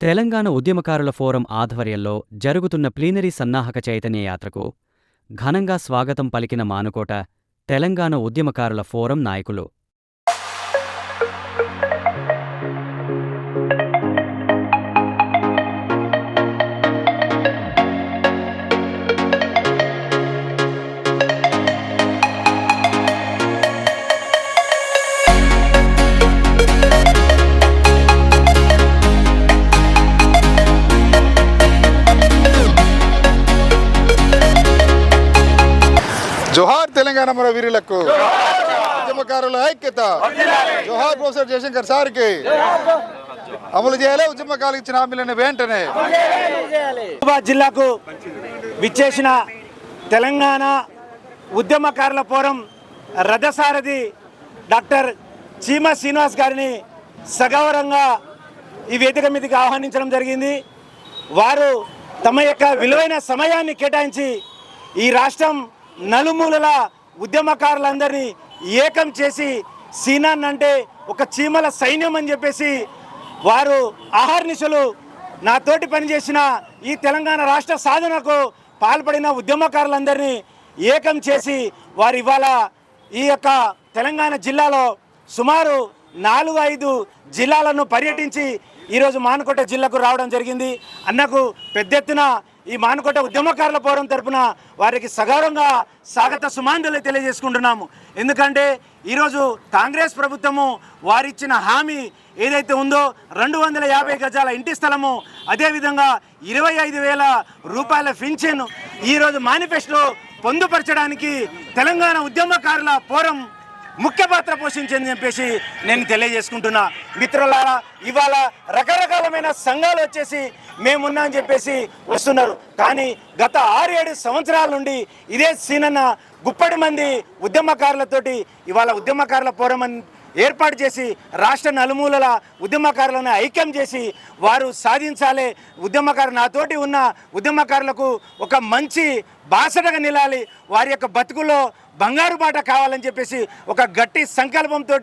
తెలంగాణ ఉద్యమకారుల ఫోరం ఆధ్వర్యంలో జరుగుతున్న ప్లీనరీ సన్నాహక చైతన్య యాత్రకు ఘనంగా స్వాగతం పలికిన మానుకోట తెలంగాణ ఉద్యమకారుల ఫోరం నాయకులు. తెలంగాణ మన వీరులకు. ఉద్యమకారుల ఐక్యత. జోహార్ ప్రొఫెసర్ జయశంకర్ సార్కి. అమలు చేయాలి ఉద్యమకారులకు ఇచ్చిన హామీలను వెంటనే. జిల్లాకు విచ్చేసిన తెలంగాణ ఉద్యమకారుల పోరం రథసారథి డాక్టర్ చీమ శ్రీనివాస్ గారిని సగౌరవంగా ఈ వేదిక మీదకి ఆహ్వానించడం జరిగింది. వారు తమ యొక్క విలువైన సమయాన్ని కేటాయించి ఈ రాష్ట్రం నలుమూలల ఉద్యమకారులందరినీ ఏకం చేసి సీనాన్ అంటే ఒక చీమల సైన్యం అని చెప్పేసి వారు ఆహార్నిశలు నాతోటి పనిచేసిన ఈ తెలంగాణ రాష్ట్ర సాధనకు పాల్పడిన ఉద్యమకారులందరినీ ఏకం చేసి వారు ఇవాళ ఈ యొక్క తెలంగాణ జిల్లాలో సుమారు నాలుగు ఐదు జిల్లాలను పర్యటించి ఈరోజు మానుకోట జిల్లాకు రావడం జరిగింది. అన్నకు పెద్ద ఎత్తున ఈ మానుకోట ఉద్యమకారుల పోరం తరపున వారికి సగౌరవంగా స్వాగత సుమాంజలి తెలియజేసుకుంటున్నాము. ఎందుకంటే ఈరోజు కాంగ్రెస్ ప్రభుత్వము వారిచ్చిన హామీ ఏదైతే ఉందో రెండు వందల యాభై గజాల ఇంటి స్థలము అదేవిధంగా ఇరవై ఐదు వేల రూపాయల పింఛన్ ఈరోజు మేనిఫెస్టో పొందుపరచడానికి తెలంగాణ ఉద్యమకారుల పోరం ముఖ్య పాత్ర పోషించిందని చెప్పేసి నేను తెలియజేసుకుంటున్నా. మిత్రులారా ఇవాళ రకరకాలమైన సంఘాలు వచ్చేసి మేమున్నా అని చెప్పేసి వస్తున్నారు. కానీ గత ఆరు ఏడు సంవత్సరాల నుండి ఇదే సీనన్న గుప్పటి మంది ఉద్యమకారులతోటి ఇవాళ ఉద్యమకారుల ఫోరం ఏర్పాటు చేసి రాష్ట్ర నలుమూలల ఉద్యమకారులను ఐక్యం చేసి వారు సాధించాలి ఉద్యమకారు నాతోటి ఉన్న ఉద్యమకారులకు ఒక మంచి బాసటగా నిలాలి. వారి యొక్క బతుకుల్లో బంగారు బాట కావాలని చెప్పేసి ఒక గట్టి సంకల్పంతో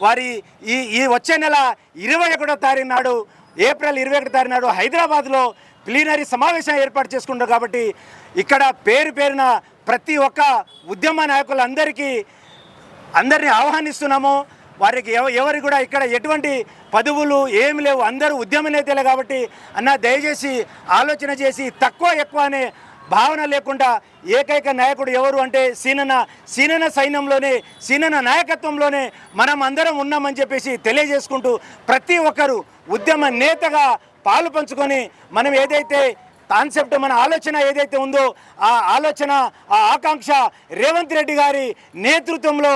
వారి ఈ ఈ వచ్చే నెల ఇరవై ఒకటో తారీఖు నాడు ఏప్రిల్ ఇరవై ఒకటో తారీఖు నాడు హైదరాబాద్లో ప్లీనరీ సమావేశం ఏర్పాటు చేసుకుంటారు కాబట్టి ఇక్కడ పేరు పేరున ప్రతి ఒక్క ఉద్యమ నాయకులందరికీ అందరినీ ఆహ్వానిస్తున్నాము. వారికి ఎవ ఎవరికి కూడా ఇక్కడ ఎటువంటి పదవులు ఏమి లేవు. అందరూ ఉద్యమ నేతలే కాబట్టి అన్న దయచేసి ఆలోచన చేసి తక్కువ ఎక్కువ అనే భావన లేకుండా ఏకైక నాయకుడు ఎవరు అంటే సీనన సీనన సైన్యంలోనే సీనన నాయకత్వంలోనే మనం అందరం ఉన్నామని చెప్పేసి తెలియజేసుకుంటూ ప్రతి ఒక్కరు ఉద్యమ నేతగా పాలు పంచుకొని మనం ఏదైతే కాన్సెప్ట్ మన ఆలోచన ఏదైతే ఉందో ఆ ఆలోచన ఆ ఆకాంక్ష రేవంత్ రెడ్డి గారి నేతృత్వంలో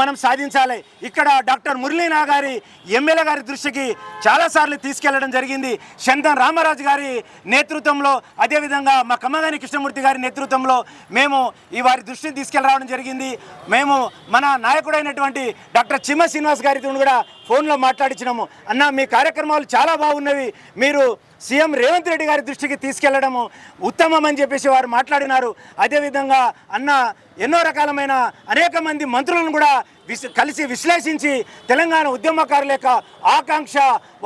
మనం సాధించాలి. ఇక్కడ డాక్టర్ మురళీనా గారి ఎమ్మెల్యే గారి దృష్టికి చాలాసార్లు తీసుకెళ్ళడం జరిగింది. శంతన్ రామరాజు గారి నేతృత్వంలో అదేవిధంగా మా కమ్మగాని కృష్ణమూర్తి గారి నేతృత్వంలో మేము ఈ వారి దృష్టిని తీసుకెళ్ళరావడం జరిగింది. మేము మన నాయకుడైనటువంటి డాక్టర్ చిమ్మ శ్రీనివాస్ గారితో కూడా ఫోన్లో మాట్లాడించినాము అన్న మీ కార్యక్రమాలు చాలా బాగున్నవి. మీరు సీఎం రేవంత్ రెడ్డి గారి దృష్టికి తీసుకెళ్ళడము ఉత్తమం అని చెప్పేసి వారు మాట్లాడినారు. అదేవిధంగా అన్న ఎన్నో రకాలమైన అనేక మంది మంత్రులను కూడా విశ్ కలిసి విశ్లేషించి తెలంగాణ ఉద్యమకారుల యొక్క ఆకాంక్ష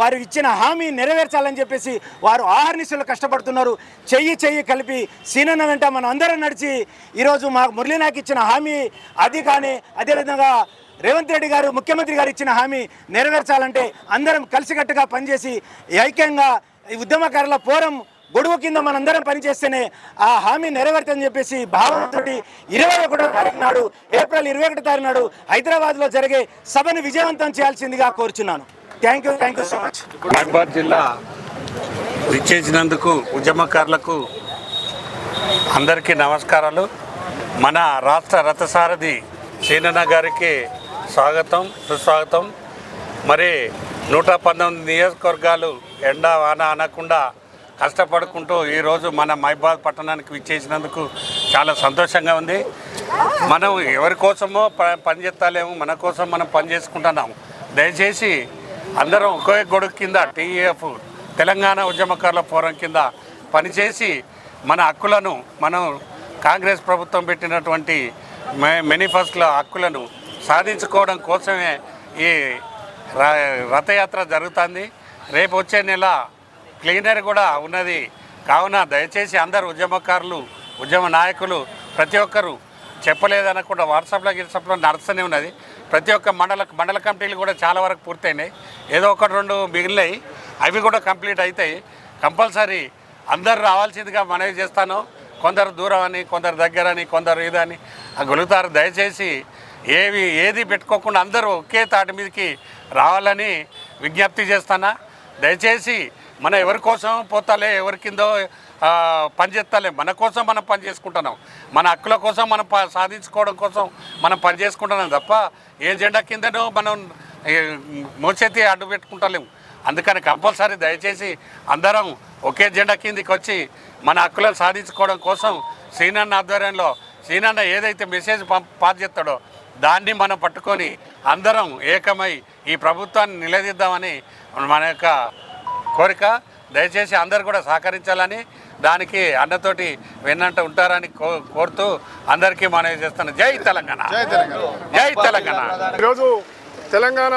వారు ఇచ్చిన హామీ నెరవేర్చాలని చెప్పేసి వారు ఆహర్నిశలు కష్టపడుతున్నారు. చెయ్యి చెయ్యి కలిపి సీనన్న వెంట మనం అందరం నడిచి ఈరోజు మా మురళీనాకి ఇచ్చిన హామీ అది కానీ అదేవిధంగా రేవంత్ రెడ్డి గారు ముఖ్యమంత్రి గారు ఇచ్చిన హామీ నెరవేర్చాలంటే అందరం కలిసికట్టుగా పనిచేసి ఐక్యంగా ఉద్యమకారుల పోరం గొడుగు కింద మనందరం పనిచేస్తేనే ఆ హామీ నెరవేరుతుందని చెప్పేసి భావనతోటి ఇరవై ఒకటో తారీఖు నాడు ఏప్రిల్ ఇరవై ఒకటో తారీఖు నాడు హైదరాబాద్లో జరిగే సభను విజయవంతం చేయాల్సిందిగా కోరుచున్నాను. Thank you thank you so much Mahabad జిల్లా విచ్చేసినందుకు ఉద్యమకారులకు అందరికీ నమస్కారాలు. మన రాష్ట్ర రథసారథి సీనన్న గారికి స్వాగతం సుస్వాగతం. మరి నూట పంతొమ్మిది నియోజకవర్గాలు ఎండ వాన అనకుండా కష్టపడుకుంటూ ఈరోజు మన మైబాద్ పట్టణానికి విచ్చేసినందుకు చాలా సంతోషంగా ఉంది. మనం ఎవరి కోసమో ప- పని చేస్తాలేమో మన కోసం మనం పని చేసుకుంటున్నాం. దయచేసి అందరం ఒకే గొడుగు కింద టీఎఫ్ తెలంగాణ ఉద్యమకారుల ఫోరం కింద పనిచేసి మన హక్కులను మనం కాంగ్రెస్ ప్రభుత్వం పెట్టినటువంటి మే మేనిఫెస్టోల హక్కులను సాధించుకోవడం కోసమే ఈ ర- రథయాత్ర జరుగుతుంది. రేపు వచ్చే నెల క్లీనర్ కూడా ఉన్నది. కావున దయచేసి అందరు ఉద్యమకారులు ఉద్యమ నాయకులు ప్రతి ఒక్కరు చెప్పలేదనకుండా వాట్సాప్లో గిట్సాప్లో నడుస్తూనే ఉన్నది. ప్రతి ఒక్క మండల మండల కమిటీలు కూడా చాలా వరకు పూర్తయినాయి. ఏదో ఒకటి రెండు మిగిలినాయి. అవి కూడా కంప్లీట్ అవుతాయి కంపల్సరీ అందరు రావాల్సిందిగా మనవి చేస్తాను. కొందరు దూరం అని కొందరు దగ్గర అని కొందరు ఇదని. గొలుగుతారు దయచేసి ఏవి ఏది పెట్టుకోకుండా అందరూ ఒకే తాటి మీదకి రావాలని విజ్ఞప్తి చేస్తానా. దయచేసి మన ఎవరి కోసం పోతాలే ఎవరి కిందో పనిచేస్తాలే మన కోసం మనం పని చేసుకుంటున్నాం. మన హక్కుల కోసం మనం ప- సాధించుకోవడం కోసం మనం పని చేసుకుంటున్నాం తప్ప ఏ జెండా కిందనో మనం ఏ, మోచేతి అడ్డు పెట్టుకుంటలేము అందుకని కంపల్సరీ దయచేసి అందరం ఒకే జెండా కిందికి వచ్చి మన హక్కులను సాధించుకోవడం కోసం సీనన్న ఆధ్వర్యంలో సీనన్న ఏదైతే మెసేజ్ పంప్ పాస్ చేస్తాడో దాన్ని మనం పట్టుకొని అందరం ఏకమై ఈ ప్రభుత్వాన్ని నిలదీద్దామని మన యొక్క కోరిక. దయచేసి అందరు కూడా సహకరించాలని దానికి అన్నతోటి వెన్నంట ఉంటారని కో కోరుతూ అందరికీ మనవి చేస్తాను జై తెలంగాణ. జై తెలంగాణ. జై తెలంగాణ. ఈరోజు తెలంగాణ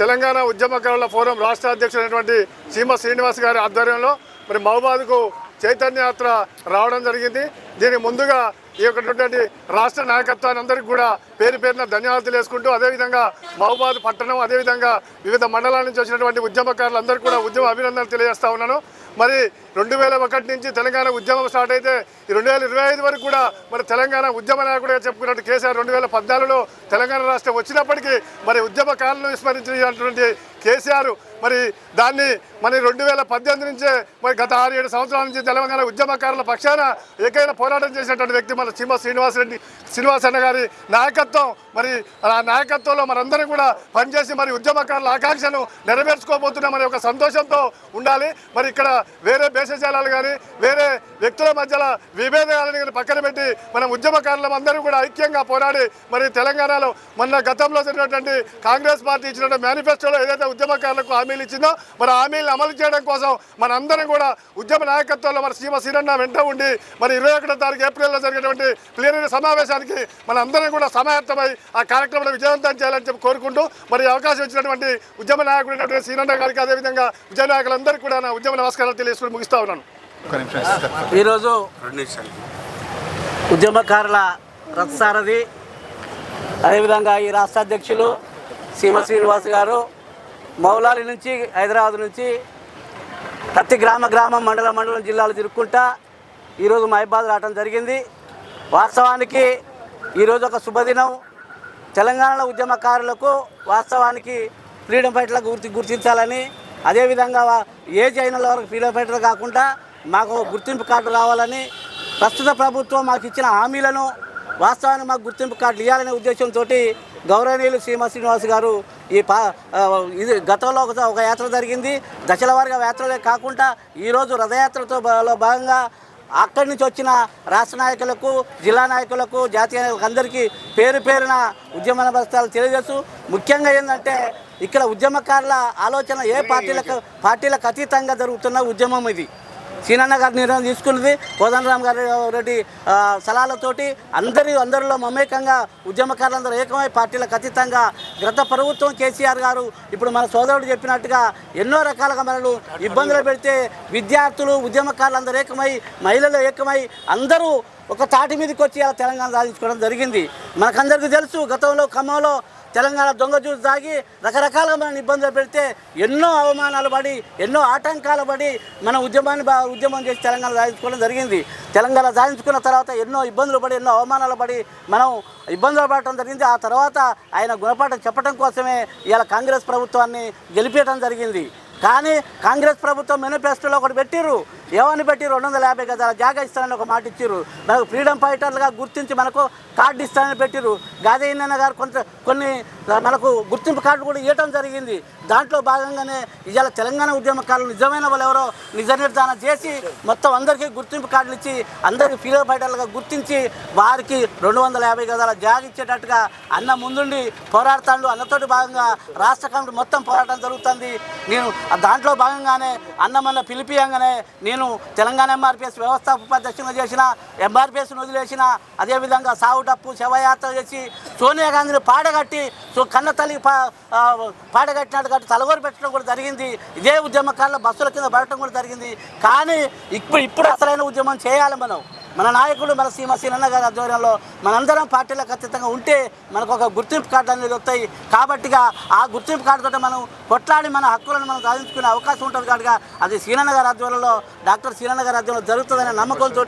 తెలంగాణ ఉద్యమకారుల ఫోరం రాష్ట్ర అధ్యక్షుడైనటువంటి సీమ శ్రీనివాస్ గారి ఆధ్వర్యంలో మరి మహబాద్కు చైతన్య యాత్ర రావడం జరిగింది. దీనికి ముందుగా ఈ యొక్క రాష్ట్ర నాయకత్వాన్ని అందరికీ కూడా పేరు పేరున ధన్యవాదాలు వేసుకుంటూ అదేవిధంగా మహబాద్ పట్టణం అదేవిధంగా వివిధ మండలాల నుంచి వచ్చినటువంటి ఉద్యమకారులందరికీ కూడా ఉద్యమ అభినందనలు తెలియజేస్తా ఉన్నాను. మరి రెండు వేల ఒకటి నుంచి తెలంగాణ ఉద్యమం స్టార్ట్ అయితే ఈ రెండు వేల ఇరవై ఐదు వరకు కూడా మరి తెలంగాణ ఉద్యమ నాయకుడిగా చెప్పుకున్నట్టు కేసీఆర్ రెండు వేల పద్నాలుగులో తెలంగాణ రాష్ట్రం వచ్చినప్పటికీ మరి ఉద్యమకారులను విస్మరించినటువంటి కేసీఆర్ మరి దాన్ని మరి రెండు వేల పద్దెనిమిది నుంచే మరి గత ఆరు ఏడు సంవత్సరాల నుంచి తెలంగాణ ఉద్యమకారుల పక్షాన ఏకైన పోరాటం చేసినటువంటి వ్యక్తి మన సీమ శ్రీనివాసరెడ్డి శ్రీనివాస్ అన్న గారి నాయకత్వం. మరి ఆ నాయకత్వంలో మనందరం కూడా పనిచేసి మరి ఉద్యమకారుల ఆకాంక్షను నెరవేర్చుకోబోతున్నామనే ఒక సంతోషంతో ఉండాలి. మరి ఇక్కడ వేరే భేషజాలాలు కానీ వేరే వ్యక్తుల మధ్యలో విభేదాలను కానీ పక్కన పెట్టి మన ఉద్యమకారులం అందరూ కూడా ఐక్యంగా పోరాడి మరి తెలంగాణలో మొన్న గతంలో జరిగినటువంటి కాంగ్రెస్ పార్టీ ఇచ్చినటువంటి మేనిఫెస్టోలో ఏదైతే ఉద్యమకారులకు హామీలు ఇచ్చిందో మరి హామీలను అమలు చేయడం కోసం మన అందరం కూడా ఉద్యమ నాయకత్వంలో మరి సీమ శ్రీరన్న వెంట ఉండి మరి ఇరవై ఒకటో తారీఖు ఏప్రిల్లో జరిగినటువంటి ప్లీనరీ సమావేశానికి మన అందరం కూడా సమాయత్తమై ఆ కార్యక్రమంలో విజయవంతం చేయాలని చెప్పి కోరుకుంటూ మరి అవకాశం ఇచ్చినటువంటి ఉద్యమ నాయకుడైనటువంటి శ్రీరన్న గారికి అదేవిధంగా విజయ నాయకులందరికీ కూడా నా ఉద్యమ నమస్కారాలు తెలియజేసుకుని ముగిస్తా ఉన్నాను. ఈరోజు రెండు నిమిషాలు. ఉద్యమకారుల రథసారథి అదేవిధంగా ఈ రాష్ట్ర అధ్యక్షులు సీమ శ్రీనివాస్ గారు మౌలాలి నుంచి హైదరాబాద్ నుంచి ప్రతి గ్రామ గ్రామం మండల మండలం జిల్లాలు తిరుక్కుంటా ఈరోజు మహిబాద్ రావడం జరిగింది. వాస్తవానికి ఈరోజు ఒక శుభదినం. తెలంగాణ ఉద్యమకారులకు వాస్తవానికి ఫ్రీడమ్ ఫైటర్లకు గుర్తి గుర్తించాలని అదేవిధంగా ఏజ్ అయిన వరకు ఫీల్ ఫైటర్ కాకుండా మాకు గుర్తింపు కార్డు రావాలని ప్రస్తుత ప్రభుత్వం మాకు ఇచ్చిన హామీలను వాస్తవాన్ని మాకు గుర్తింపు కార్డులు ఇవ్వాలనే ఉద్దేశంతో గౌరవనీయులు శ్రీమ శ్రీనివాస్ గారు ఈ పా ఇది గతంలో ఒక ఒక యాత్ర జరిగింది. దశల వారిగా యాత్రలే కాకుండా ఈరోజు రథయాత్రతో భాగంగా అక్కడి నుంచి వచ్చిన రాష్ట్ర నాయకులకు జిల్లా నాయకులకు జాతీయ నాయకులకు అందరికీ పేరు పేరున ఉద్యమ నమస్తాలు తెలియజేస్తూ ముఖ్యంగా ఏంటంటే ఇక్కడ ఉద్యమకారుల ఆలోచన ఏ పార్టీలకు పార్టీలకు అతీతంగా జరుగుతున్న ఉద్యమం ఇది? సీనన్న గారి నిర్ణయం తీసుకున్నది కోదండరామ్ గారి రెడ్డి సలహాలతోటి అందరి అందరిలో మమేకంగా ఉద్యమకారులందరూ ఏకమై పార్టీలకు అతీతంగా గత ప్రభుత్వం కేసీఆర్ గారు ఇప్పుడు మన సోదరుడు చెప్పినట్టుగా ఎన్నో రకాలుగా మనలు ఇబ్బందులు పెడితే విద్యార్థులు ఉద్యమకారులందరూ ఏకమై మహిళలు ఏకమై అందరూ ఒక తాటి మీదకి వచ్చి తెలంగాణ సాధించుకోవడం జరిగింది. మనకందరికీ తెలుసు గతంలో ఖమ్మంలో తెలంగాణ దొంగ జ్యూస్ తాగి రకరకాలుగా మనం ఇబ్బందులు పెడితే ఎన్నో అవమానాలు పడి ఎన్నో ఆటంకాలు పడి మన ఉద్యమాన్ని బా ఉద్యమం చేసి తెలంగాణ సాధించుకోవడం జరిగింది. తెలంగాణ సాధించుకున్న తర్వాత ఎన్నో ఇబ్బందులు పడి ఎన్నో అవమానాలు పడి మనం ఇబ్బందులు పడటం జరిగింది. ఆ తర్వాత ఆయన గుణపాఠం చెప్పడం కోసమే ఇవాళ కాంగ్రెస్ ప్రభుత్వాన్ని గెలిపేయడం జరిగింది. కానీ కాంగ్రెస్ ప్రభుత్వం మేనిఫెస్టోలో ఒకటి పెట్టిర్రు. ఏమని పెట్టి రెండు వందల యాభై గజాల జాగా ఇస్తానని ఒక మాట ఇచ్చిర్రు. మనకు ఫ్రీడమ్ ఫైటర్లుగా గుర్తించి మనకు కార్డు ఇస్తానని పెట్టిర్రు. గాదయ్యన్న గారు కొంత కొన్ని మనకు గుర్తింపు కార్డు కూడా ఇవ్వటం జరిగింది. దాంట్లో భాగంగానే ఇవాళ తెలంగాణ ఉద్యమకారులు నిజమైన వాళ్ళు ఎవరో నిజ నిర్ధారణ చేసి మొత్తం అందరికీ గుర్తింపు కార్డులు ఇచ్చి అందరికీ ఫ్రీడమ్ ఫైటర్లుగా గుర్తించి వారికి రెండు వందల యాభై గజాల జాగ ఇచ్చేటట్టుగా అన్న ముందుండి పోరాడతాడు. అన్నతోటి భాగంగా రాష్ట్ర కమిటీ మొత్తం పోరాటం జరుగుతుంది. నేను దాంట్లో భాగంగానే అన్నమన్న పిలిపియంగానే నేను నేను తెలంగాణ ఎంఆర్పిఎస్ వ్యవస్థాపక ప్రదర్శనలు చేసిన ఎంఆర్పిఎస్ను వదిలేసిన అదేవిధంగా సాగు డప్పు శవయాత్ర చేసి సోనియా గాంధీని పాడగట్టి సో కన్న తల్లి పా పాడగట్టినట్టు కట్టి తలగోరు పెట్టడం కూడా జరిగింది. ఇదే ఉద్యమకాలంలో బస్సుల కింద పడటం కూడా జరిగింది. కానీ ఇప్పుడు ఇప్పుడు అసలైన ఉద్యమం చేయాలి మనం. మన నాయకుడు మన సీమ సీనన్న గారి ఆధ్వర్యంలో మనందరం పార్టీలకు ఖచ్చితంగా ఉంటే మనకు ఒక గుర్తింపు కార్డు అనేది వస్తాయి కాబట్టిగా ఆ గుర్తింపు కార్డుతో మనం కొట్లాడి మన హక్కులను మనం సాధించుకునే అవకాశం ఉంటుంది కాబట్టి అది సీనన్న గారి ఆధ్వర్యంలో డాక్టర్ సీనన్న గారి ఆధ్వర్యంలో జరుగుతుందనే నమ్మకంతో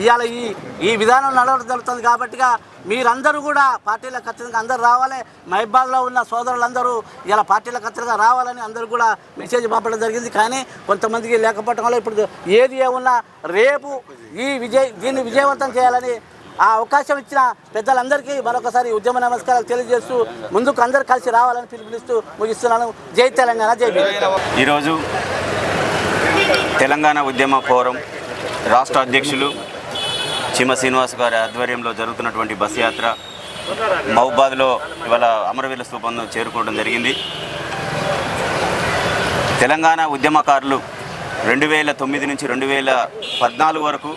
ఇవాళ ఈ ఈ విధానం నడవడం జరుగుతుంది కాబట్టిగా మీరందరూ కూడా పార్టీలకు ఖచ్చితంగా అందరూ రావాలి. మహిబాద్లో ఉన్న సోదరులందరూ ఇలా పార్టీలకు ఖచ్చితంగా రావాలని అందరూ కూడా మెసేజ్ పంపడం జరిగింది. కానీ కొంతమందికి లేకపోవడం వల్ల ఇప్పుడు ఏది ఏమున్నా రేపు ఈ విజయ దీన్ని విజయవంతం చేయాలని ఆ అవకాశం ఇచ్చిన పెద్దలందరికీ మరొకసారి ఉద్యమ నమస్కారాలు తెలియజేస్తూ ముందుకు అందరూ కలిసి రావాలని పిలుపునిస్తూ ముగిస్తున్నాను. జై తెలంగాణ జై ఈరోజు తెలంగాణ ఉద్యమ ఫోరం రాష్ట్ర అధ్యక్షులు చీమ శ్రీనివాస్ గారి ఆధ్వర్యంలో జరుగుతున్నటువంటి బస్ యాత్ర మహబాద్లో ఇవాళ అమరవీరుల స్థూపం చేరుకోవడం జరిగింది. తెలంగాణ ఉద్యమకారులు రెండు వేల తొమ్మిది నుంచి రెండు వేల పద్నాలుగు వరకు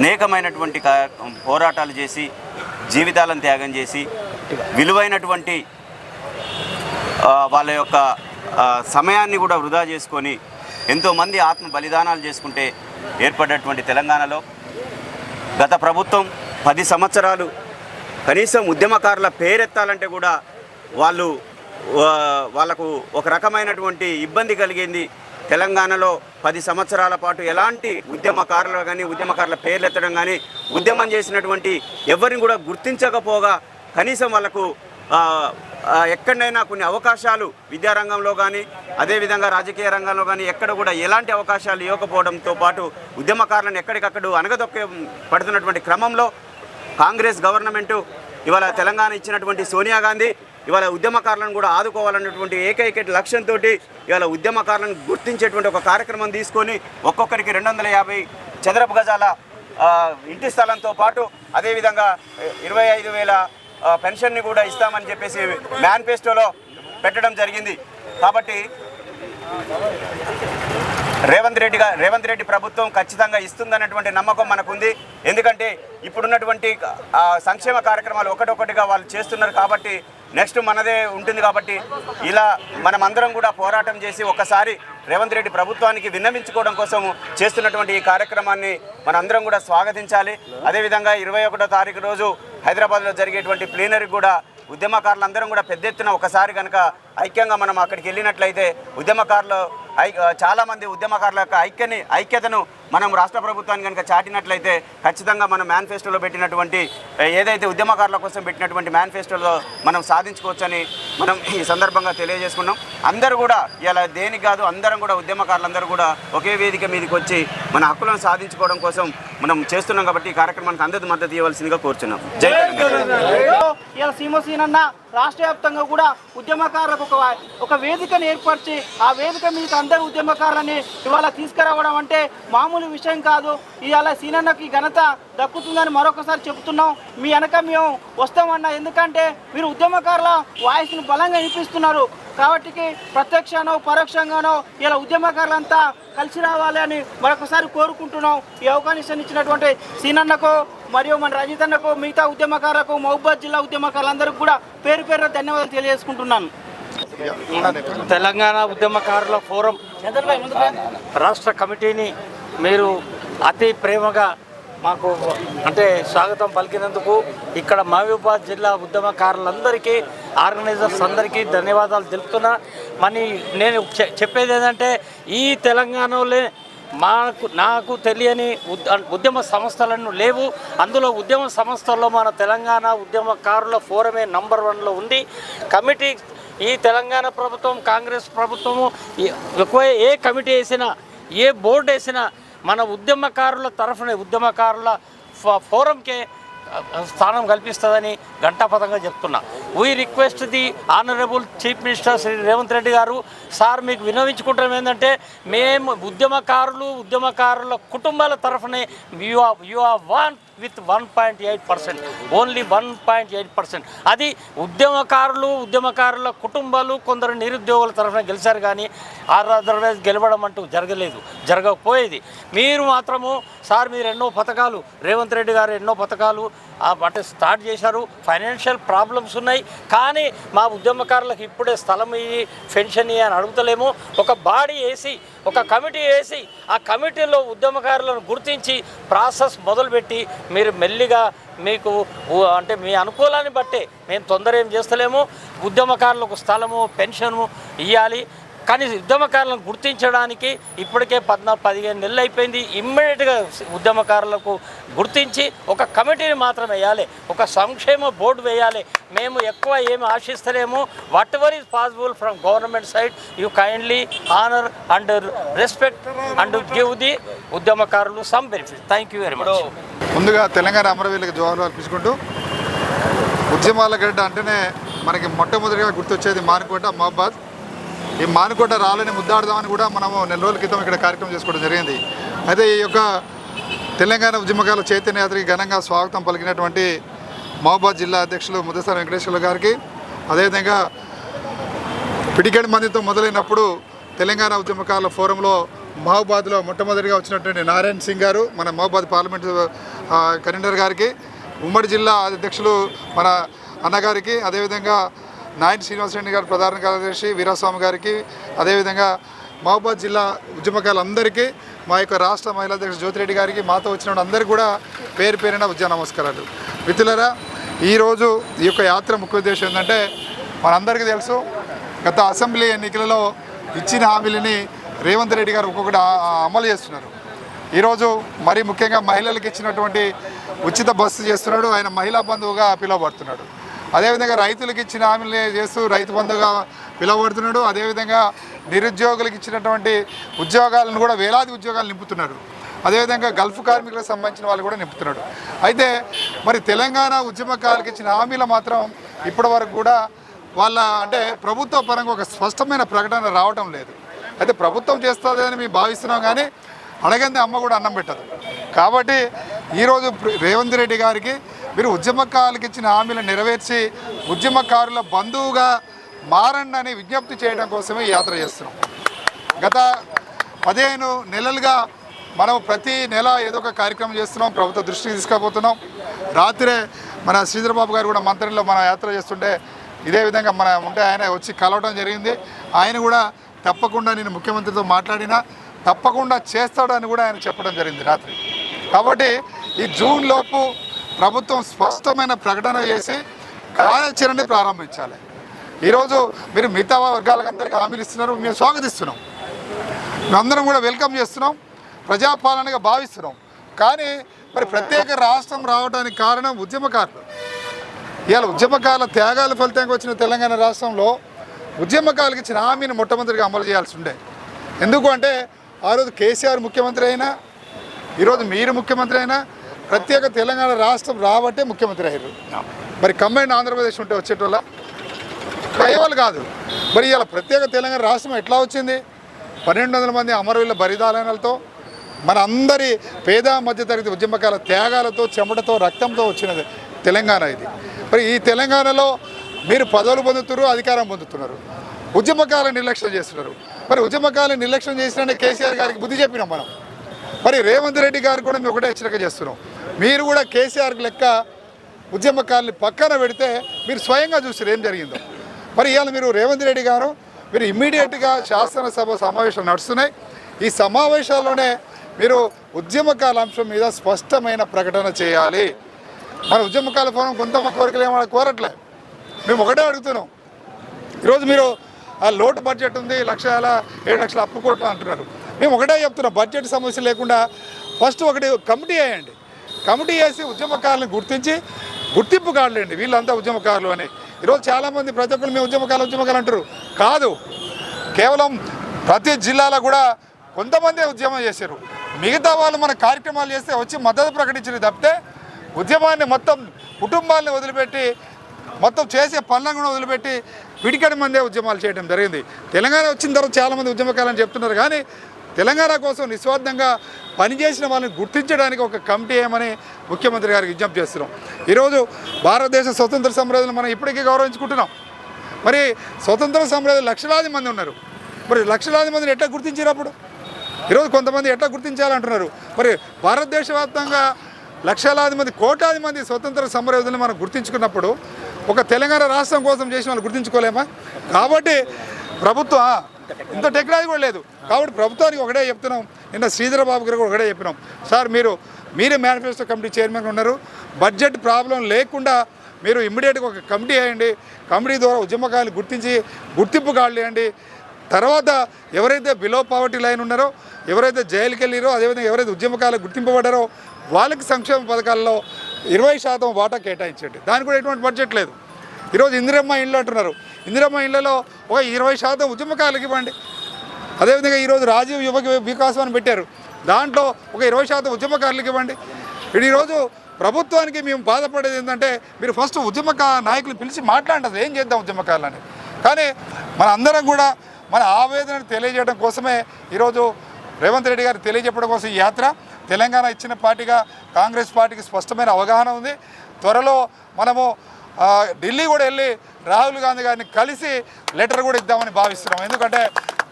అనేకమైనటువంటి పోరాటాలు చేసి జీవితాలను త్యాగం చేసి విలువైనటువంటి వాళ్ళ యొక్క సమయాన్ని కూడా వృధా చేసుకొని ఎంతోమంది ఆత్మ బలిదానాలు చేసుకుంటే ఏర్పడినటువంటి తెలంగాణలో గత ప్రభుత్వం పది సంవత్సరాలు కనీసం ఉద్యమకారుల పేరెత్తాలంటే కూడా వాళ్ళు వాళ్ళకు ఒక రకమైనటువంటి ఇబ్బంది కలిగింది. తెలంగాణలో పది సంవత్సరాల పాటు ఎలాంటి ఉద్యమకారులు కానీ ఉద్యమకారుల పేర్లు ఎత్తడం కానీ ఉద్యమం చేసినటువంటి ఎవరిని కూడా గుర్తించకపోగా కనీసం వాళ్ళకు ఎక్కడైనా కొన్ని అవకాశాలు విద్యారంగంలో కానీ అదేవిధంగా రాజకీయ రంగంలో కానీ ఎక్కడ కూడా ఎలాంటి అవకాశాలు ఇవ్వకపోవడంతో పాటు ఉద్యమకారులను ఎక్కడికక్కడ అనగదొక్కే పడుతున్నటువంటి క్రమంలో కాంగ్రెస్ గవర్నమెంటు ఇవాళ తెలంగాణ ఇచ్చినటువంటి సోనియా గాంధీ ఇవాళ ఉద్యమకారులను కూడా ఆదుకోవాలన్నటువంటి ఏకైక లక్ష్యంతో ఇవాళ ఉద్యమకారులను గుర్తించేటువంటి ఒక కార్యక్రమం తీసుకొని ఒక్కొక్కరికి రెండు వందల యాభై చదరపు గజాల ఇంటి స్థలంతో పాటు అదేవిధంగా ఇరవై ఐదు వేల పెన్షన్ని కూడా ఇస్తామని చెప్పేసి మేనిఫెస్టోలో పెట్టడం జరిగింది. కాబట్టి రేవంత్ రెడ్డి రేవంత్ రెడ్డి ప్రభుత్వం ఖచ్చితంగా ఇస్తుందన్నటువంటి నమ్మకం మనకుంది. ఎందుకంటే ఇప్పుడున్నటువంటి సంక్షేమ కార్యక్రమాలు ఒకటొకటిగా వాళ్ళు చేస్తున్నారు కాబట్టి నెక్స్ట్ మనదే ఉంటుంది కాబట్టి ఇలా మనమందరం కూడా పోరాటం చేసి ఒకసారి రేవంత్ రెడ్డి ప్రభుత్వానికి విన్నవించుకోవడం కోసం చేస్తున్నటువంటి ఈ కార్యక్రమాన్ని మనందరం కూడా స్వాగతించాలి. అదేవిధంగా ఇరవై ఒకటో తారీఖు రోజు హైదరాబాద్లో జరిగేటువంటి ప్లీనరీ కూడా ఉద్యమకారులందరం కూడా పెద్ద ఎత్తున ఒకసారి కనుక ఐక్యంగా మనం అక్కడికి వెళ్ళినట్లయితే ఉద్యమకారులు ఐ చాలామంది ఉద్యమకారుల యొక్క ఐక్యని ఐక్యతను మనం రాష్ట్ర ప్రభుత్వాన్ని కనుక చాటినట్లయితే ఖచ్చితంగా మనం మేనిఫెస్టోలో పెట్టినటువంటి ఏదైతే ఉద్యమకారుల కోసం పెట్టినటువంటి మేనిఫెస్టోలో మనం సాధించుకోవచ్చని మనం ఈ సందర్భంగా తెలియజేసుకున్నాం. అందరూ కూడా ఇలా దేనికి కాదు అందరం కూడా ఉద్యమకారులందరూ కూడా ఒకే వేదిక మీదకి వచ్చి మన హక్కులను సాధించుకోవడం కోసం మనం చేస్తున్నాం కాబట్టి ఈ కార్యక్రమానికి అందరి మద్దతు ఇవ్వాల్సిందిగా కోరుచున్నాం. జై ఇలా సీమసీనన్న రాష్ట్ర వ్యాప్తంగా కూడా ఉద్యమకారులకు ఒక ఒక వేదికను ఏర్పరిచి ఆ వేదిక మీద అందరు ఉద్యమకారులని ఇవాళ తీసుకురావడం అంటే మామూలు విషయం కాదు. ఇవాళ సీనన్నకి ఘనత దక్కుతుందని మరొకసారి చెబుతున్నాం. మీ వెనక మేము వస్తామన్నా. ఎందుకంటే మీరు ఉద్యమకారుల వాయిస్ను బలంగా వినిపిస్తున్నారు. కాబట్టి ప్రత్యక్షంగానో పరోక్షంగానో ఇలా ఉద్యమకారులంతా కలిసి రావాలి అని మరొకసారి కోరుకుంటున్నాం. ఈ అవకాశం ఇచ్చినటువంటి సీనన్నకు మరియు మన రజిత్ అన్నకు మిగతా ఉద్యమకారులకు మహబూబాద్ జిల్లా ఉద్యమకారులందరికీ కూడా పేరు పేరు ధన్యవాదాలు తెలియజేసుకుంటున్నాను. తెలంగాణ ఉద్యమకారుల ఫోరం రాష్ట్ర కమిటీని మీరు అతి ప్రేమగా మాకు అంటే స్వాగతం పలికినందుకు ఇక్కడ మహబూబాద్ జిల్లా ఉద్యమకారులందరికీ ఆర్గనైజర్స్ అందరికీ ధన్యవాదాలు తెలుపుతున్నా. మరి నేను చె- చెప్పేది ఏంటంటే ఈ తెలంగాణలో మాకు నాకు తెలియని ఉద్యమ సంస్థలను లేవు. అందులో ఉద్యమ సంస్థల్లో మన తెలంగాణ ఉద్యమకారుల ఫోరమే నంబర్ వన్లో ఉంది. కమిటీ ఈ తెలంగాణ ప్రభుత్వం కాంగ్రెస్ ప్రభుత్వము ఎక్కువ ఏ కమిటీ వేసినా ఏ బోర్డు వేసినా మన ఉద్యమకారుల తరఫున ఉద్యమకారుల ఫ- ఫోరంకే స్థానం కల్పిస్తుందని ఘంటాపథంగా చెప్తున్నా. We request the honourable chief minister Shri Revanth Reddy గారు సార్ మీకు వినవించుకుంటాం ఏంటంటే మేము ఉద్యమకారులు ఉద్యమకారుల కుటుంబాల తరఫునే you are you are want with one point eight percent only one point eight percent. అది ఉద్యమకారులు ఉద్యమకారుల కుటుంబాలు కొందరు నిరుద్యోగుల తరఫున గెలిచారు కానీ అదర్వైజ్ గెలవడం అంటూ జరగలేదు జరగకపోయేది. మీరు మాత్రము సార్ మీరు ఎన్నో పథకాలు రేవంత్ రెడ్డి గారు ఎన్నో పథకాలు అంటే స్టార్ట్ చేశారు ఫైనాన్షియల్ ప్రాబ్లమ్స్ ఉన్నాయి కానీ మా ఉద్యమకారులకు ఇప్పుడే స్థలం ఇవి పెన్షన్ ఇయ్యి అని అడుగుతలేము. ఒక బాడీ వేసి ఒక కమిటీ వేసి ఆ కమిటీలో ఉద్యమకారులను గుర్తించి ప్రాసెస్ మొదలుపెట్టి మీరు మెల్లిగా మీకు అంటే మీ అనుకూలాన్ని బట్టే మేము తొందర ఏం చేస్తలేము. ఉద్యమకారులకు స్థలము పెన్షను ఇవ్వాలి కానీ ఉద్యమకారులను గుర్తించడానికి ఇప్పటికే పద్నాలుగు పదిహేను నెలలు అయిపోయింది. ఇమ్మీడియట్గా ఉద్యమకారులకు గుర్తించి ఒక కమిటీని మాత్రం వేయాలి. ఒక సంక్షేమ బోర్డు వేయాలి. మేము ఎక్కువ ఏమి ఆశిస్తలేము. Whatever is possible from government side you kindly honour and respect and give the ఉద్యమకారులు some benefit thank you very much ముందుగా తెలంగాణ అమరవీరులకు జోహార్లు అర్పించుకుంటూ ఉద్యమాల గడ్డ అంటేనే మనకి మొట్టమొదటిగా గుర్తొచ్చేది మానుకోట మహబాద్. ఈ మానుకోట రాళ్ళని ముద్దాడదామని కూడా మనము నెల రోజుల క్రితం ఇక్కడ కార్యక్రమం చేసుకోవడం జరిగింది. అయితే ఈ యొక్క తెలంగాణ ఉద్యమకాల చైతన్య యాత్రకి ఘనంగా స్వాగతం పలికినటువంటి మహబాద్ జిల్లా అధ్యక్షులు ముద్దసారి వెంకటేశ్వర్లు గారికి అదేవిధంగా పిడికెడి మందితో మొదలైనప్పుడు తెలంగాణ ఉద్యమకాల ఫోరంలో మహబాద్లో మొట్టమొదటిగా వచ్చినటువంటి నారాయణ్ సింగ్ గారు మన మహబాద్ పార్లమెంటు కన్వీనర్ గారికి ఉమ్మడి జిల్లా అధ్యక్షులు మన అన్నగారికి అదేవిధంగా నాయన్ శ్రీనివాసరెడ్డి గారు ప్రధాన కార్యదర్శి వీరాస్వామి గారికి అదేవిధంగా మహబాద్ జిల్లా ఉద్యమకారులందరికీ మా యొక్క రాష్ట్ర మహిళా అధ్యక్షుడు జ్యోతిరెడ్డి గారికి మాతో వచ్చిన అందరికీ కూడా పేరు పేరిన ఉద్యమ నమస్కారాలు. మిత్రులరా ఈరోజు ఈ యొక్క యాత్ర ముఖ్య ఉద్దేశం ఏంటంటే మనందరికీ తెలుసు గత అసెంబ్లీ ఎన్నికలలో ఇచ్చిన హామీలని రేవంత్ రెడ్డి గారు ఒక్కొక్కటి అమలు చేస్తున్నారు. ఈరోజు మరీ ముఖ్యంగా మహిళలకు ఇచ్చినటువంటి ఉచిత బస్సు చేస్తున్నాడు ఆయన మహిళా బంధువుగా పిలువబడుతున్నాడు. అదేవిధంగా రైతులకు ఇచ్చిన హామీలు చేస్తూ రైతు బంధుగా పిలువబడుతున్నాడు. అదేవిధంగా నిరుద్యోగులకు ఇచ్చినటువంటి ఉద్యోగాలను కూడా వేలాది ఉద్యోగాలు నింపుతున్నాడు. అదేవిధంగా గల్ఫ్ కార్మికులకు సంబంధించిన వాళ్ళు కూడా నింపుతున్నాడు. అయితే మరి తెలంగాణ ఉద్యమకారులకు ఇచ్చిన హామీలు మాత్రం ఇప్పటి వరకు కూడా వాళ్ళ అంటే ప్రభుత్వ పరంగా ఒక స్పష్టమైన ప్రకటన రావటం లేదు. అయితే ప్రభుత్వం చేస్తుంది అని మేము భావిస్తున్నాం కానీ అడగంది అమ్మ కూడా అన్నం పెట్టదు. కాబట్టి ఈరోజు రేవంత్ రెడ్డి గారికి మీరు ఉద్యమకారులకు ఇచ్చిన హామీలను నెరవేర్చి ఉద్యమకారుల బంధువుగా మారండి అని విజ్ఞప్తి చేయడం కోసమే యాత్ర చేస్తున్నాం. గత పదిహేను నెలలుగా మనం ప్రతి నెల ఏదో ఒక కార్యక్రమం చేస్తున్నాం ప్రభుత్వ దృష్టికి తీసుకుపోతున్నాం. రాత్రే మన శ్రీధరబాబు గారు కూడా మంత్రిలో మన యాత్ర చేస్తుంటే ఇదే విధంగా మన ఉంటే ఆయన వచ్చి కలవడం జరిగింది. ఆయన కూడా తప్పకుండా నేను ముఖ్యమంత్రితో మాట్లాడినా తప్పకుండా చేస్తాడని కూడా ఆయన చెప్పడం జరిగింది రాత్రి. కాబట్టి ఈ జూన్ లోపు ప్రభుత్వం స్పష్టమైన ప్రకటన చేసి కార్యాచరణని ప్రారంభించాలి. ఈరోజు మీరు మిగతా వర్గాలకు అందరికీ హామీలు ఇస్తున్నారు మేము స్వాగతిస్తున్నాం. మేమందరం కూడా వెల్కమ్ చేస్తున్నాం ప్రజాపాలనగా భావిస్తున్నాం. కానీ మరి ప్రత్యేక రాష్ట్రం రావడానికి కారణం ఉద్యమకారులు. ఇవాళ ఉద్యమకారుల త్యాగాల ఫలితంగా వచ్చిన తెలంగాణ రాష్ట్రంలో ఉద్యమకారులకు ఇచ్చిన హామీని మొట్టమొదటిగా అమలు చేయాల్సి ఉండే. ఎందుకు అంటే ఆ రోజు కేసీఆర్ ముఖ్యమంత్రి అయినా ఈరోజు మీరు ముఖ్యమంత్రి అయినా ప్రత్యేక తెలంగాణ రాష్ట్రం రాబట్టే ముఖ్యమంత్రి అయ్యారు. మరి కంబైన్ ఆంధ్రప్రదేశ్ ఉంటే వచ్చేటోళ్ళ? అయ్యేవాళ్ళు కాదు. మరి ఇలా ప్రత్యేక తెలంగాణ రాష్ట్రం ఎట్లా వచ్చింది? పన్నెండు వందల మంది అమరవీళ్ళ బలిదానాలతో మన అందరి పేద మధ్యతరగతి ఉద్యమకాల త్యాగాలతో చెమటతో రక్తంతో వచ్చినది తెలంగాణ ఇది. మరి ఈ తెలంగాణలో మీరు పదవులు పొందుతున్నారు అధికారం పొందుతున్నారు. ఉద్యమకాలను నిర్లక్ష్యం చేస్తున్నారు. మరి ఉద్యమకాలను నిర్లక్ష్యం చేసిన కేసీఆర్ గారికి బుద్ధి చెప్పినాం మనం. మరి రేవంత్ రెడ్డి గారు కూడా మేము ఒకటే హెచ్చరిక చేస్తున్నాం. మీరు కూడా కేసీఆర్ లెక్క ఉద్యమకారుని పక్కన పెడితే మీరు స్వయంగా చూసారు ఏం జరిగిందో. మరి ఇవాళ మీరు రేవంత్ రెడ్డి గారు మీరు ఇమ్మీడియట్గా శాసనసభ సమావేశాలు నడుస్తున్నాయి. ఈ సమావేశాల్లోనే మీరు ఉద్యమకాల అంశం మీద స్పష్టమైన ప్రకటన చేయాలి. మన ఉద్యమకాల ఫోరం కొంత కోరికలు ఏమైనా కోరట్లే. మేము ఒకటే అడుగుతున్నాం. ఈరోజు మీరు ఆ లోటు బడ్జెట్ ఉంది లక్షల ఏడు లక్షల అప్పు కోట్లు అంటున్నారు. మేము ఒకటే చెప్తున్నాం బడ్జెట్ సమస్య లేకుండా ఫస్ట్ ఒకటి కమిటీ వేయండి. కమిటీ వేసి ఉద్యమకారులను గుర్తించి గుర్తింపు అండి వీళ్ళంతా ఉద్యమకారులు అని. ఈరోజు చాలామంది ప్రతి ఒక్కరు మేము ఉద్యమకాలు ఉద్యమకాలు అంటారు. కాదు. కేవలం ప్రతి జిల్లాలో కూడా కొంతమందే ఉద్యమం చేశారు. మిగతా వాళ్ళు మన కార్యక్రమాలు చేస్తే వచ్చి మద్దతు ప్రకటించింది తప్పితే ఉద్యమాన్ని మొత్తం కుటుంబాలను వదిలిపెట్టి మొత్తం చేసే పనులను కూడా వదిలిపెట్టి పిడికడి మందే ఉద్యమాలు చేయడం జరిగింది. తెలంగాణ వచ్చిన తర్వాత చాలామంది ఉద్యమకాలని చెప్తున్నారు. కానీ తెలంగాణ కోసం నిస్వార్థంగా పనిచేసిన వాళ్ళని గుర్తించడానికి ఒక కమిటీ ఏమని ముఖ్యమంత్రి గారికి విజ్ఞప్తి చేస్తున్నాం. ఈరోజు భారతదేశ స్వతంత్ర సమరయోధులు మనం ఇప్పటికీ గౌరవించుకుంటున్నాం. మరి స్వతంత్ర సమరయోధులు లక్షలాది మంది ఉన్నారు. మరి లక్షలాది మందిని ఎట్లా గుర్తించారు అప్పుడు? ఈరోజు కొంతమంది ఎట్లా గుర్తించాలంటున్నారు? మరి భారతదేశ వ్యాప్తంగా లక్షలాది మంది కోట్లాది మంది స్వతంత్ర సమరయోధులను మనం గుర్తించుకున్నప్పుడు ఒక తెలంగాణ రాష్ట్రం కోసం చేసిన వాళ్ళు గుర్తించుకోలేమా? కాబట్టి ప్రభుత్వం ఇంత టెక్నాలజీ. కూడా లేదు. కాబట్టి ప్రభుత్వానికి ఒకటే చెప్తున్నాం. నిన్న శ్రీధర బాబు గారు కూడా ఒకటే చెప్పినాం. సార్ మీరు మీరే మేనిఫెస్టో కమిటీ చైర్మన్ ఉన్నారు. బడ్జెట్ ప్రాబ్లం లేకుండా మీరు ఇమ్మీడియట్గా ఒక కమిటీ వేయండి. కమిటీ ద్వారా ఉద్యమకాలను గుర్తించి గుర్తింపు కార్డులు వేయండి తర్వాత ఎవరైతే బిలో పావర్టీ లైన్ ఉన్నారో ఎవరైతే జైలుకి వెళ్ళారో అదేవిధంగా ఎవరైతే ఉద్యమకాలకు గుర్తింపబడ్డారో వాళ్ళకి సంక్షేమ పథకాల్లో ఇరవై శాతం వాటా కేటాయించండి. దానికి కూడా ఎటువంటి బడ్జెట్ లేదు. ఈరోజు ఇందిరమ్మ ఇళ్ళు అంటున్నారు. ఇందిరమ్మ ఇళ్ళలో ఒక ఇరవై శాతం ఉద్యమకాలకు ఇవ్వండి. అదేవిధంగా ఈరోజు రాజీవ్ యువక వికాసం అని పెట్టారు. దాంట్లో ఒక ఇరవై శాతం ఉద్యమకారులకు ఇవ్వండి. ఇప్పుడు ఈరోజు ప్రభుత్వానికి మేము బాధపడేది ఏంటంటే మీరు ఫస్ట్ ఉద్యమక నాయకులు పిలిచి మాట్లాడదు ఏం చేద్దాం ఉద్యమకారులని. కానీ మన అందరం కూడా మన ఆవేదనను తెలియజేయడం కోసమే ఈరోజు రేవంత్ రెడ్డి గారు తెలియజెప్పడం కోసం ఈ యాత్ర. తెలంగాణ ఇచ్చిన పార్టీగా కాంగ్రెస్ పార్టీకి స్పష్టమైన అవగాహన ఉంది. త్వరలో మనము ఢిల్లీ కూడా వెళ్ళి రాహుల్ గాంధీ గారిని కలిసి లెటర్ కూడా ఇద్దామని భావిస్తున్నాం. ఎందుకంటే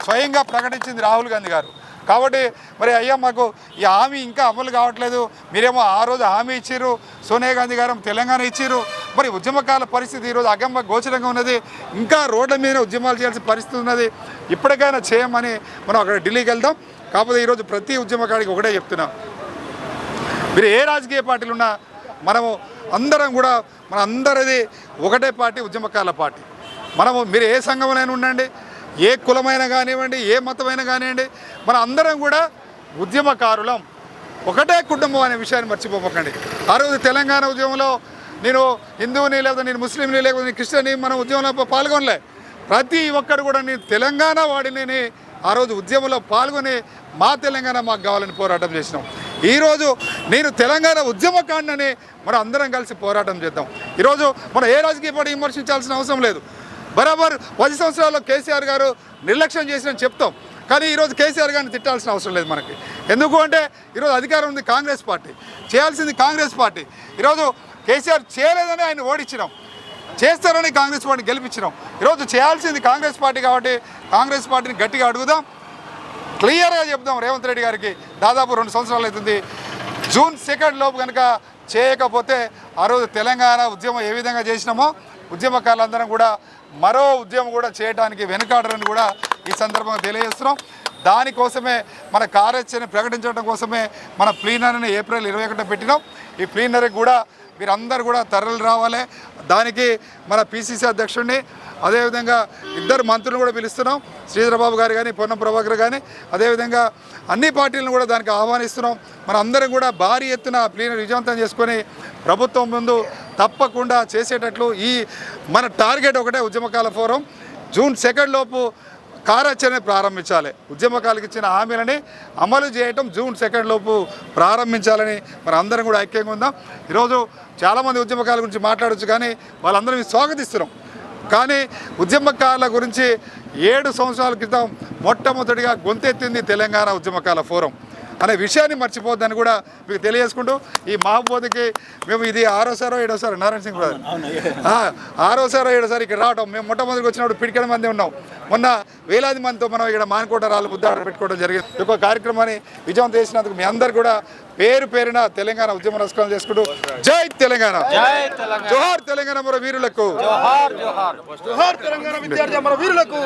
స్వయంగా ప్రకటించింది రాహుల్ గాంధీ గారు. కాబట్టి మరి అయ్యా మాకు ఈ హామీ ఇంకా అమలు కావట్లేదు. మీరేమో ఆ రోజు హామీ ఇచ్చిర్రు సోనియా గాంధీ గారు తెలంగాణ ఇచ్చిర్రు. మరి ఉద్యమకాల పరిస్థితి ఈరోజు అగమ్మ గోచరంగా ఉన్నది. ఇంకా రోడ్ల మీద ఉద్యమాలు చేయాల్సిన పరిస్థితి ఉన్నది. ఇప్పటికైనా చేయమని మనం అక్కడ ఢిల్లీకి వెళ్దాం. కాకపోతే ఈరోజు ప్రతి ఉద్యమకాడికి ఒకటే చెప్తున్నాం. మీరు ఏ రాజకీయ పార్టీలు ఉన్నా మనము అందరం కూడా మన అందరిది ఒకటే పార్టీ ఉద్యమకాల పార్టీ. మనము మీరు ఏ సంఘమైనా ఉండండి ఏ కులమైన కానివ్వండి ఏ మతమైనా కానివ్వండి మన అందరం కూడా ఉద్యమకారులం. ఒకటే కుటుంబం అనే విషయాన్ని మర్చిపోకండి. ఆ రోజు తెలంగాణ ఉద్యమంలో నేను హిందువుని లేదా నేను ముస్లింని లేకపోతే నేను క్రిస్టియన్ని మనం ఉద్యమంలో పాల్గొనలే. ప్రతి ఒక్కరు కూడా నేను తెలంగాణ వాడిని ఆ రోజు ఉద్యమంలో పాల్గొని మా తెలంగాణ మాకు కావాలని పోరాటం చేసినాం. ఈరోజు నేను తెలంగాణ ఉద్యమకాండని మనం అందరం కలిసి పోరాటం చేద్దాం. ఈరోజు మనం ఏ రాజకీయ పార్టీ విమర్శించాల్సిన అవసరం లేదు. బరాబర్ పది సంవత్సరాల్లో కేసీఆర్ గారు నిర్లక్ష్యం చేసిన చెప్తాం. కానీ ఈరోజు కేసీఆర్ గారిని తిట్టాల్సిన అవసరం లేదు మనకి. ఎందుకు అంటే ఈరోజు అధికారం ఉంది కాంగ్రెస్ పార్టీ. చేయాల్సింది కాంగ్రెస్ పార్టీ. ఈరోజు కేసీఆర్ చేయలేదని ఆయన ఓడించినాం చేస్తారని కాంగ్రెస్ పార్టీని గెలిపించినాం. ఈరోజు చేయాల్సింది కాంగ్రెస్ పార్టీ కాబట్టి కాంగ్రెస్ పార్టీని గట్టిగా అడుగుదాం. క్లియర్గా చెప్దాం రేవంత్ రెడ్డి గారికి. దాదాపు రెండు సంవత్సరాలు అవుతుంది. జూన్ సెకండ్ లోపు కనుక చేయకపోతే ఆ రోజు తెలంగాణ ఉద్యమం ఏ విధంగా చేసినామో ఉద్యమకారులందరం కూడా మరో ఉద్యమం కూడా చేయడానికి వెనుకాడరని కూడా ఈ సందర్భంగా తెలియజేస్తున్నాం. దానికోసమే మన కార్యాచరణ ప్రకటించడం కోసమే మన ప్లీనరీని ఏప్రిల్ ఇరవై ఒకటో పెట్టినాం. ఈ ప్లీనరీకి కూడా మీరందరూ కూడా తరలి రావాలి. దానికి మన పిసిసి అధ్యక్షుడిని అదేవిధంగా ఇద్దరు మంత్రులను కూడా పిలుస్తున్నాం. శ్రీధరబాబు గారు కానీ పొన్నం ప్రభాకర్ కానీ అదేవిధంగా అన్ని పార్టీలను కూడా దానికి ఆహ్వానిస్తున్నాం. మన అందరం కూడా భారీ ఎత్తున ప్లీనరీ విజయవంతం చేసుకొని ప్రభుత్వం ముందు తప్పకుండా చేసేటట్లు ఈ మన టార్గెట్ ఒకటే ఉద్యమకాల ఫోరం. జూన్ సెకండ్ లోపు కార్యాచరణ ప్రారంభించాలి. ఉద్యమకాలకు ఇచ్చిన హామీలని అమలు చేయటం జూన్ సెకండ్ లోపు ప్రారంభించాలని మరి అందరం కూడా ఐక్యంగా ఉందాం. ఈరోజు చాలామంది ఉద్యమకాల గురించి మాట్లాడవచ్చు కానీ వాళ్ళందరం స్వాగతిస్తున్నాం. కానీ ఉద్యమకాల గురించి ఏడు సంవత్సరాల క్రితం మొట్టమొదటిగా గొంతెత్తింది తెలంగాణ ఉద్యమకాల ఫోరం. అనే విషయాన్ని మర్చిపోద్దని కూడా మీకు తెలియజేసుకుంటూ ఈ మహబూద్కి మేము ఇది ఆరోసారో ఏడోసారో నారాయణ సింగ్ బ్రదర్ ఆరోసారో ఏడోసారి ఇక్కడ రావడం మేము మొట్టమొదటికి వచ్చినప్పుడు పిడికల మంది ఉన్నాం. మొన్న వేలాది మందితో మనం ఇక్కడ మానుకోట రాళ్ళు ముద్దాడు పెట్టుకోవడం జరిగింది. ఈ యొక్క కార్యక్రమాన్ని విజయవంతం చేసినందుకు మీ అందరు కూడా పేరు పేరున తెలంగాణ ఉద్యమ నమస్కారం చేసుకుంటూ జై తెలంగాణ. జోహార్ తెలంగాణ మన వీరులకు. జోహార్ తెలంగాణ విద్యార్థి మన వీరులకు.